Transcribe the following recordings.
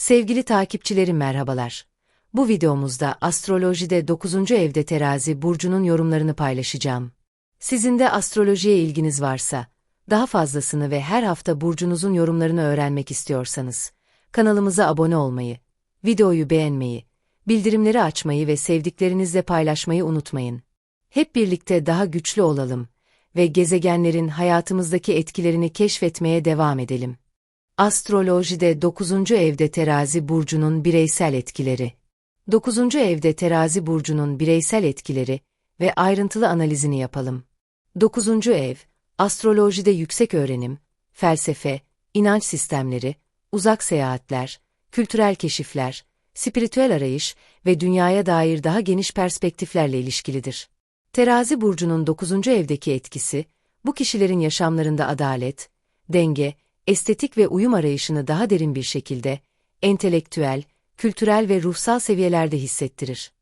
Sevgili takipçilerim merhabalar. Bu videomuzda astrolojide 9. evde terazi burcunun yorumlarını paylaşacağım. Sizin de astrolojiye ilginiz varsa, daha fazlasını ve her hafta burcunuzun yorumlarını öğrenmek istiyorsanız, kanalımıza abone olmayı, videoyu beğenmeyi, bildirimleri açmayı ve sevdiklerinizle paylaşmayı unutmayın. Hep birlikte daha güçlü olalım ve gezegenlerin hayatımızdaki etkilerini keşfetmeye devam edelim. Astrolojide 9. evde terazi burcunun bireysel etkileri. 9. evde terazi burcunun bireysel etkileri ve ayrıntılı analizini yapalım. 9. ev, astrolojide yüksek öğrenim, felsefe, inanç sistemleri, uzak seyahatler, kültürel keşifler, spiritüel arayış ve dünyaya dair daha geniş perspektiflerle ilişkilidir. Terazi burcunun 9. evdeki etkisi, bu kişilerin yaşamlarında adalet, denge, estetik ve uyum arayışını daha derin bir şekilde, entelektüel, kültürel ve ruhsal seviyelerde hissettirir.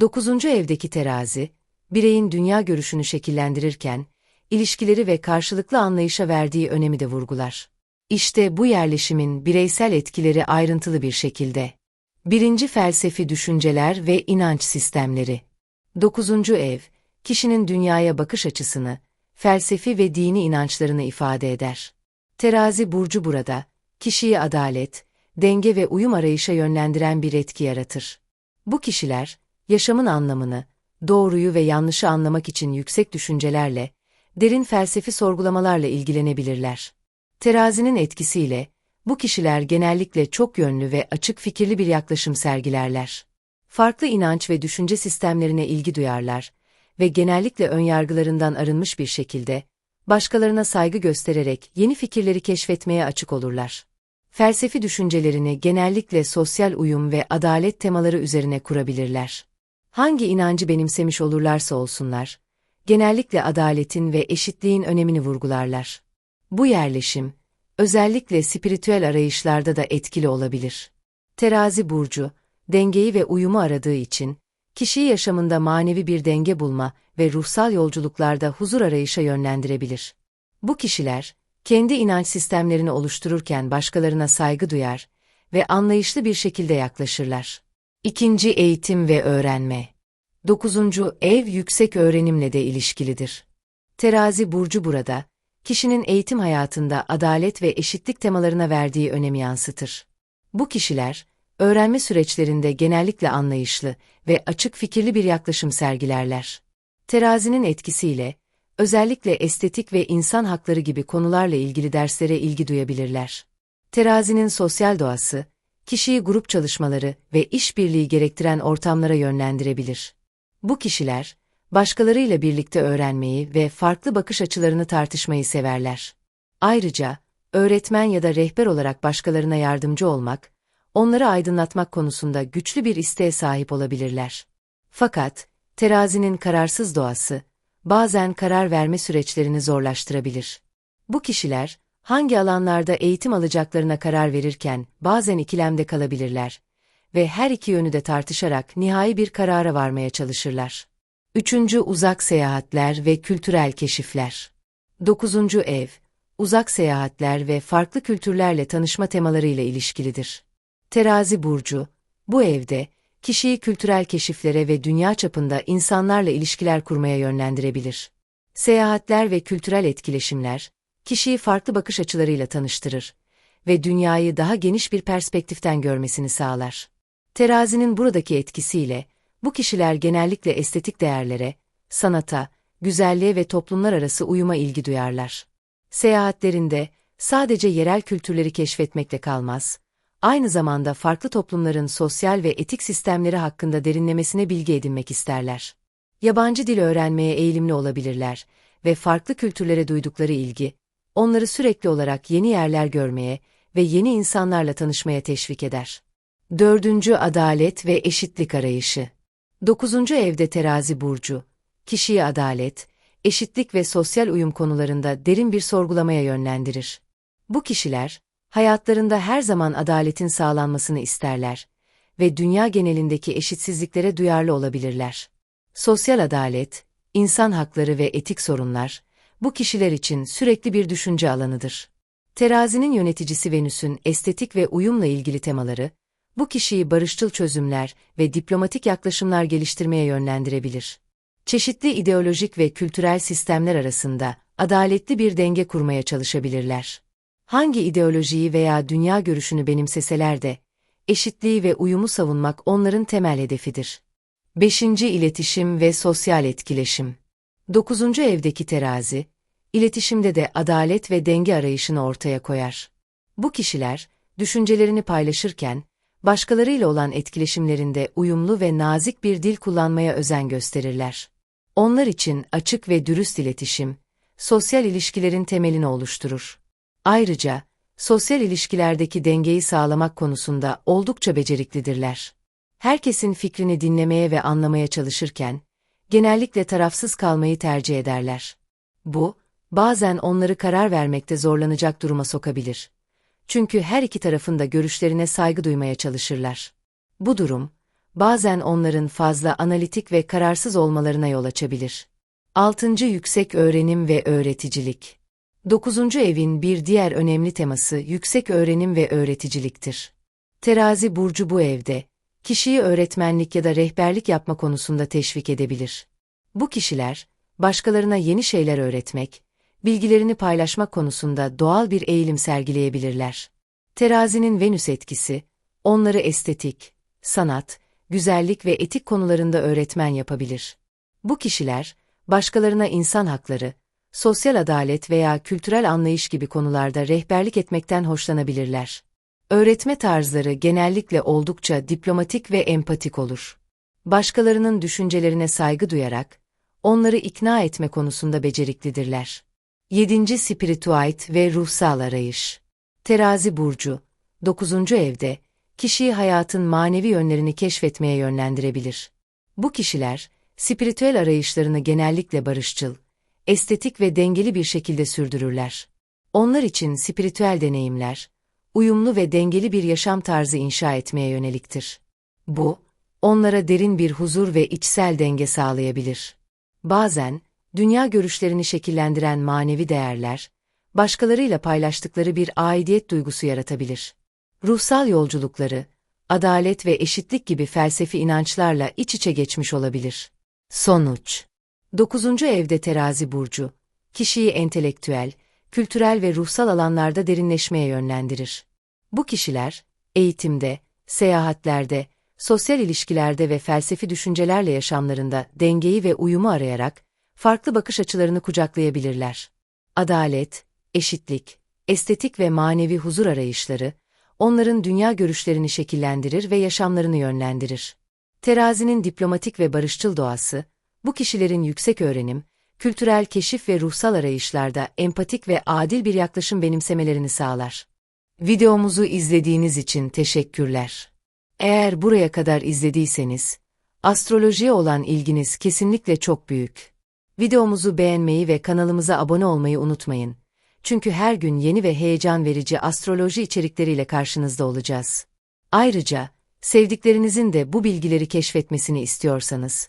9. evdeki terazi, bireyin dünya görüşünü şekillendirirken, ilişkileri ve karşılıklı anlayışa verdiği önemi de vurgular. İşte bu yerleşimin bireysel etkileri ayrıntılı bir şekilde. Birinci felsefi düşünceler ve inanç sistemleri. 9. ev, kişinin dünyaya bakış açısını, felsefi ve dini inançlarını ifade eder. Terazi burcu burada, kişiyi adalet, denge ve uyum arayışa yönlendiren bir etki yaratır. Bu kişiler, yaşamın anlamını, doğruyu ve yanlışı anlamak için yüksek düşüncelerle, derin felsefi sorgulamalarla ilgilenebilirler. Terazinin etkisiyle, bu kişiler genellikle çok yönlü ve açık fikirli bir yaklaşım sergilerler. Farklı inanç ve düşünce sistemlerine ilgi duyarlar ve genellikle önyargılarından arınmış bir şekilde, başkalarına saygı göstererek yeni fikirleri keşfetmeye açık olurlar. Felsefi düşüncelerini genellikle sosyal uyum ve adalet temaları üzerine kurabilirler. Hangi inancı benimsemiş olurlarsa olsunlar, genellikle adaletin ve eşitliğin önemini vurgularlar. Bu yerleşim, özellikle spiritüel arayışlarda da etkili olabilir. Terazi burcu, dengeyi ve uyumu aradığı için, kişiyi yaşamında manevi bir denge bulma ve ruhsal yolculuklarda huzur arayışa yönlendirebilir. Bu kişiler, kendi inanç sistemlerini oluştururken başkalarına saygı duyar ve anlayışlı bir şekilde yaklaşırlar. İkinci eğitim ve öğrenme. Dokuzuncu ev yüksek öğrenimle de ilişkilidir. Terazi burcu burada, kişinin eğitim hayatında adalet ve eşitlik temalarına verdiği önemi yansıtır. Bu kişiler, öğrenme süreçlerinde genellikle anlayışlı ve açık fikirli bir yaklaşım sergilerler. Terazinin etkisiyle, özellikle estetik ve insan hakları gibi konularla ilgili derslere ilgi duyabilirler. Terazinin sosyal doğası, kişiyi grup çalışmaları ve işbirliği gerektiren ortamlara yönlendirebilir. Bu kişiler, başkalarıyla birlikte öğrenmeyi ve farklı bakış açılarını tartışmayı severler. Ayrıca, öğretmen ya da rehber olarak başkalarına yardımcı olmak, onları aydınlatmak konusunda güçlü bir isteğe sahip olabilirler. Fakat, terazinin kararsız doğası, bazen karar verme süreçlerini zorlaştırabilir. Bu kişiler, hangi alanlarda eğitim alacaklarına karar verirken bazen ikilemde kalabilirler ve her iki yönü de tartışarak nihai bir karara varmaya çalışırlar. Üçüncü uzak seyahatler ve kültürel keşifler. Dokuzuncu ev, uzak seyahatler ve farklı kültürlerle tanışma temalarıyla ilişkilidir. Terazi burcu, bu evde, kişiyi kültürel keşiflere ve dünya çapında insanlarla ilişkiler kurmaya yönlendirebilir. Seyahatler ve kültürel etkileşimler, kişiyi farklı bakış açılarıyla tanıştırır ve dünyayı daha geniş bir perspektiften görmesini sağlar. Terazinin buradaki etkisiyle, bu kişiler genellikle estetik değerlere, sanata, güzelliğe ve toplumlar arası uyuma ilgi duyarlar. Seyahatlerinde, sadece yerel kültürleri keşfetmekle kalmaz, aynı zamanda farklı toplumların sosyal ve etik sistemleri hakkında derinlemesine bilgi edinmek isterler. Yabancı dil öğrenmeye eğilimli olabilirler ve farklı kültürlere duydukları ilgi, onları sürekli olarak yeni yerler görmeye ve yeni insanlarla tanışmaya teşvik eder. Dördüncü Adalet ve eşitlik arayışı. Dokuzuncu evde terazi burcu, kişiyi adalet, eşitlik ve sosyal uyum konularında derin bir sorgulamaya yönlendirir. Bu kişiler, hayatlarında her zaman adaletin sağlanmasını isterler ve dünya genelindeki eşitsizliklere duyarlı olabilirler. Sosyal adalet, insan hakları ve etik sorunlar, bu kişiler için sürekli bir düşünce alanıdır. Terazinin yöneticisi Venüs'ün estetik ve uyumla ilgili temaları, Bu kişiyi barışçıl çözümler ve diplomatik yaklaşımlar geliştirmeye yönlendirebilir. Çeşitli ideolojik ve kültürel sistemler arasında adaletli bir denge kurmaya çalışabilirler. Hangi ideolojiyi veya dünya görüşünü benimseseler de, eşitliği ve uyumu savunmak onların temel hedefidir. 5. İletişim ve Sosyal Etkileşim 9. Evdeki terazi, iletişimde de adalet ve denge arayışını ortaya koyar. Bu kişiler, düşüncelerini paylaşırken, başkalarıyla olan etkileşimlerinde uyumlu ve nazik bir dil kullanmaya özen gösterirler. Onlar için açık ve dürüst iletişim, sosyal ilişkilerin temelini oluşturur. Ayrıca, sosyal ilişkilerdeki dengeyi sağlamak konusunda oldukça beceriklidirler. Herkesin fikrini dinlemeye ve anlamaya çalışırken, genellikle tarafsız kalmayı tercih ederler. Bu, bazen onları karar vermekte zorlanacak duruma sokabilir. Çünkü her iki tarafın da görüşlerine saygı duymaya çalışırlar. Bu durum, bazen onların fazla analitik ve kararsız olmalarına yol açabilir. 6. Yüksek Öğrenim ve Öğreticilik 9. evin bir diğer önemli teması yüksek öğrenim ve öğreticiliktir. Terazi burcu bu evde, kişiyi öğretmenlik ya da rehberlik yapma konusunda teşvik edebilir. Bu kişiler, başkalarına yeni şeyler öğretmek, bilgilerini paylaşmak konusunda doğal bir eğilim sergileyebilirler. Terazinin Venüs etkisi, onları estetik, sanat, güzellik ve etik konularında öğretmen yapabilir. Bu kişiler, başkalarına insan hakları, sosyal adalet veya kültürel anlayış gibi konularda rehberlik etmekten hoşlanabilirler. Öğretme tarzları genellikle oldukça diplomatik ve empatik olur. Başkalarının düşüncelerine saygı duyarak, onları ikna etme konusunda beceriklidirler. 7. Spirituait ve ruhsal arayış. Terazi burcu, 9. evde, kişiyi hayatın manevi yönlerini keşfetmeye yönlendirebilir. Bu kişiler, spiritüel arayışlarını genellikle barışçıl, estetik ve dengeli bir şekilde sürdürürler. Onlar için spiritüel deneyimler, uyumlu ve dengeli bir yaşam tarzı inşa etmeye yöneliktir. Bu, onlara derin bir huzur ve içsel denge sağlayabilir. Bazen, dünya görüşlerini şekillendiren manevi değerler, başkalarıyla paylaştıkları bir aidiyet duygusu yaratabilir. Ruhsal yolculukları, adalet ve eşitlik gibi felsefi inançlarla iç içe geçmiş olabilir. Sonuç 9. evde terazi burcu, kişiyi entelektüel, kültürel ve ruhsal alanlarda derinleşmeye yönlendirir. Bu kişiler, eğitimde, seyahatlerde, sosyal ilişkilerde ve felsefi düşüncelerle yaşamlarında dengeyi ve uyumu arayarak, farklı bakış açılarını kucaklayabilirler. Adalet, eşitlik, estetik ve manevi huzur arayışları, onların dünya görüşlerini şekillendirir ve yaşamlarını yönlendirir. Terazinin diplomatik ve barışçıl doğası, bu kişilerin yüksek öğrenim, kültürel keşif ve ruhsal arayışlarda empatik ve adil bir yaklaşım benimsemelerini sağlar. Videomuzu izlediğiniz için teşekkürler. Eğer buraya kadar izlediyseniz, astrolojiye olan ilginiz kesinlikle çok büyük. Videomuzu beğenmeyi ve kanalımıza abone olmayı unutmayın. Çünkü her gün yeni ve heyecan verici astroloji içerikleriyle karşınızda olacağız. Ayrıca, sevdiklerinizin de bu bilgileri keşfetmesini istiyorsanız,